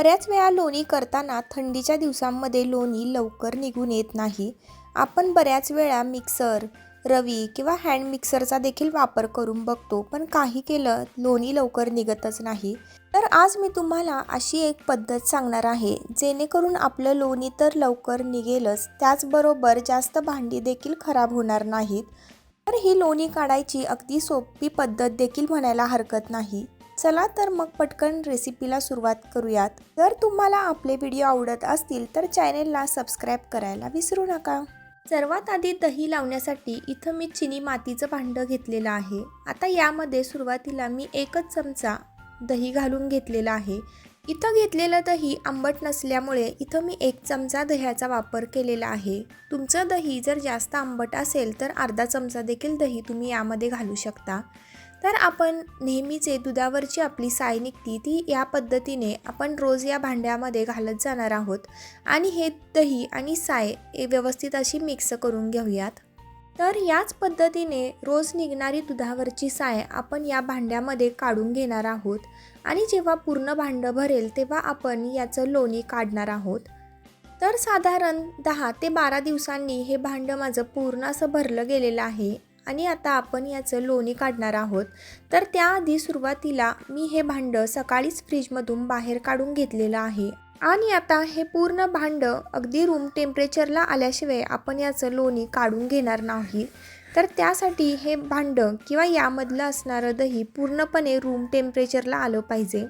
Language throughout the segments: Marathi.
बऱ्याच वेळा लोणी करताना थंडीच्या दिवसांमध्ये लोणी लवकर निघून येत नाही. आपण बऱ्याच वेळा मिक्सर रवी किंवा हँड मिक्सरचा देखील वापर करून बघतो पण काही केलं लोणी लवकर निघतच नाही. तर आज मी तुम्हाला अशी एक पद्धत सांगणार आहे जेणेकरून आपलं लोणी तर लवकर निघेलच त्याचबरोबर जास्त भांडी देखील खराब होणार नाहीत. तर ही लोणी काढायची अगदी सोपी पद्धत देखील म्हणायला हरकत नाही. चला तर मग पटकन रेसिपीला सुरुवात करूयात. जर तुम्हाला आपले व्हिडिओ आवडत असतील तर चॅनेलला सबस्क्राईब करायला विसरू नका. सर्वात आधी दही लावण्यासाठी इथं मी चिनी मातीचं भांडं घेतलेलं आहे. आता यामध्ये सुरुवातीला मी एकच चमचा दही घालून घेतलेला आहे. इथं घेतलेलं दही आंबट नसल्यामुळे इथं मी एक चमचा दह्याचा वापर केलेला आहे. तुमचं दही जर जास्त आंबट असेल तर अर्धा चमचा देखील दही तुम्ही यामध्ये घालू शकता. तर आपण नेहमीचे दुधावरची आपली साय निघती ती या पद्धतीने आपण रोज या भांड्यामध्ये घालत जाणार आहोत. आणि हे दही आणि साय व्यवस्थित अशी मिक्स करून घेऊयात. तर याच पद्धतीने रोज निघणारी दुधावरची साय आपण या भांड्यामध्ये काढून घेणार आहोत. आणि जेव्हा पूर्ण भांडं भरेल तेव्हा आपण याचं लोणी काढणार आहोत. तर साधारण दहा ते बारा दिवसांनी हे भांडं माझं पूर्ण असं भरलं गेलेलं आहे. आणि आता आपण याचं लोणी काढणार आहोत. तर त्याआधी सुरुवातीला मी हे भांडं सकाळीच फ्रीजमधून बाहेर काढून घेतलेलं आहे. आणि आता हे पूर्ण भांडं अगदी रूम टेम्परेचरला आल्याशिवाय आपण याचं लोणी काढून घेणार नाही. तर त्यासाठी हे भांडं किंवा यामधलं असणारं दही पूर्णपणे रूम टेम्परेचरला आलं पाहिजे.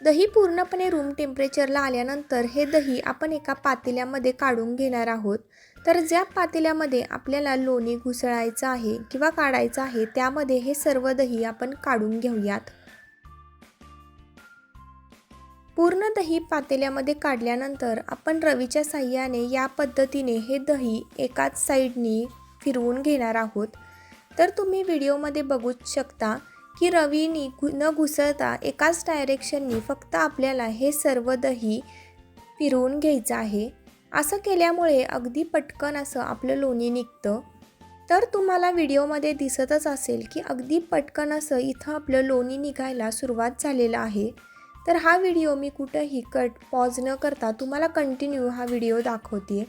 दही पूर्णपणे रूम टेम्परेचरला आल्यानंतर हे दही आपण एका पातेल्यामध्ये काढून घेणार आहोत. तर ज्या पातेल्यामध्ये आपल्याला लोणी घुसळायचं आहे किंवा काढायचं आहे त्यामध्ये हे सर्व दही आपण काढून घेऊयात. पूर्ण दही पातेल्यामध्ये काढल्यानंतर आपण रवीच्या साह्याने या पद्धतीने हे दही एकाच साईडनी फिरवून घेणार आहोत. तर तुम्ही व्हिडिओमध्ये बघूच शकता की रवीनी घु न घुसळता एकाच डायरेक्शननी फक्त आपल्याला हे सर्व दही फिरवून घ्यायचं आहे. असं केल्यामुळे अगदी पटकन असं आपलं लोणी निघतं. तर तुम्हाला व्हिडिओमध्ये दिसतच असेल की अगदी पटकन असं इथं आपलं लोणी निघायला सुरुवात झालेलं आहे. तर हा व्हिडिओ मी कुठंही कट पॉज न करता तुम्हाला कंटिन्यू हा व्हिडिओ दाखवते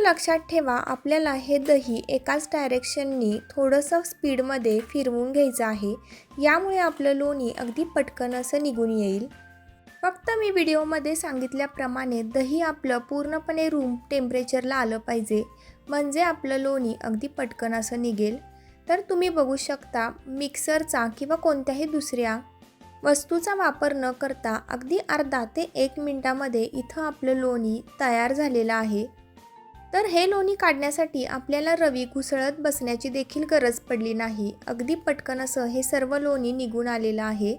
लक्षात ठेवा आपल्याला हे दही एकाच डायरेक्शननी थोडंसं स्पीडमध्ये फिरवून घ्यायचं आहे. यामुळे आपलं लोणी अगदी पटकन असं निघून येईल. फक्त मी व्हिडिओमध्ये सांगितल्याप्रमाणे दही आपलं पूर्णपणे रूम टेम्परेचरला आलं पाहिजे. म्हणजे आपलं लोणी अगदी पटकन असं निघेल. तर तुम्ही बघू शकता मिक्सरचा किंवा कोणत्याही दुसऱ्या वस्तूचा वापर न करता अगदी अर्धा ते एक मिनटामध्ये इथं आपलं लोणी तयार झालेलं आहे. तर हे लोणी काढण्यासाठी आपल्याला रवी घुसळत बसण्याची देखील गरज पडली नाही. अगदी पटकन असं हे सर्व लोणी निघून आलेलं आहे.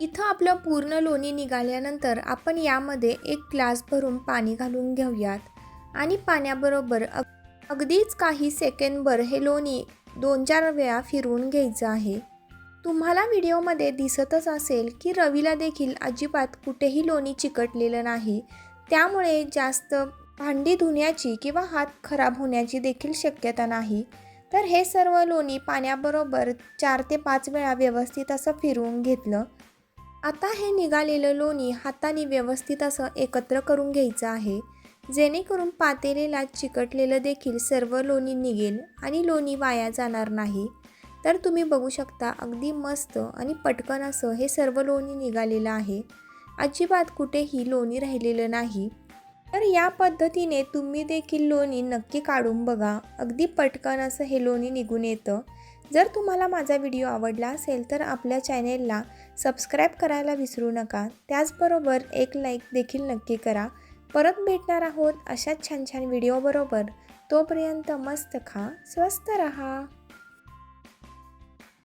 इथं आपलं पूर्ण लोणी निघाल्यानंतर आपण यामध्ये एक ग्लास भरून पाणी घालून घेऊयात. आणि पाण्याबरोबर अग अगदीच काही सेकंडभर हे लोणी दोन चार वेळा फिरवून घ्यायचं आहे. तुम्हाला व्हिडिओमध्ये दिसतच असेल की रवीला देखील अजिबात कुठेही लोणी चिकटलेलं नाही. त्यामुळे जास्त भांडी धुण्याची किंवा हात खराब होण्याची देखील शक्यता नाही. तर हे सर्व लोणी पाण्याबरोबर चार ते पाच वेळा व्यवस्थित असं फिरवून घेतलं. आता हे निघालेलं लोणी हाताने व्यवस्थित असं एकत्र करून घ्यायचं आहे. जेणेकरून पातेलेला चिकटलेलं देखील सर्व लोणी निघेल आणि लोणी वाया जाणार नाही. तर तुम्ही बघू शकता अगदी मस्त आणि पटकन असं हे सर्व लोणी निघालेलं आहे. अजिबात कुठेही लोणी राहिलेलं नाही. तर या पद्धतीने तुम्ही देखील लोणी नक्की काढून बघा. अगदी पटकन असं हे लोणी निघून येतं. जर तुम्हाला माझा व्हिडिओ आवडला असेल तर आपल्या चॅनेलला सबस्क्राईब करायला विसरू नका. त्याचबरोबर एक लाईक देखील नक्की करा. परत भेटणार आहोत अशाच छान छान व्हिडिओबरोबर तोपर्यंत मस्त खा स्वस्त रहा.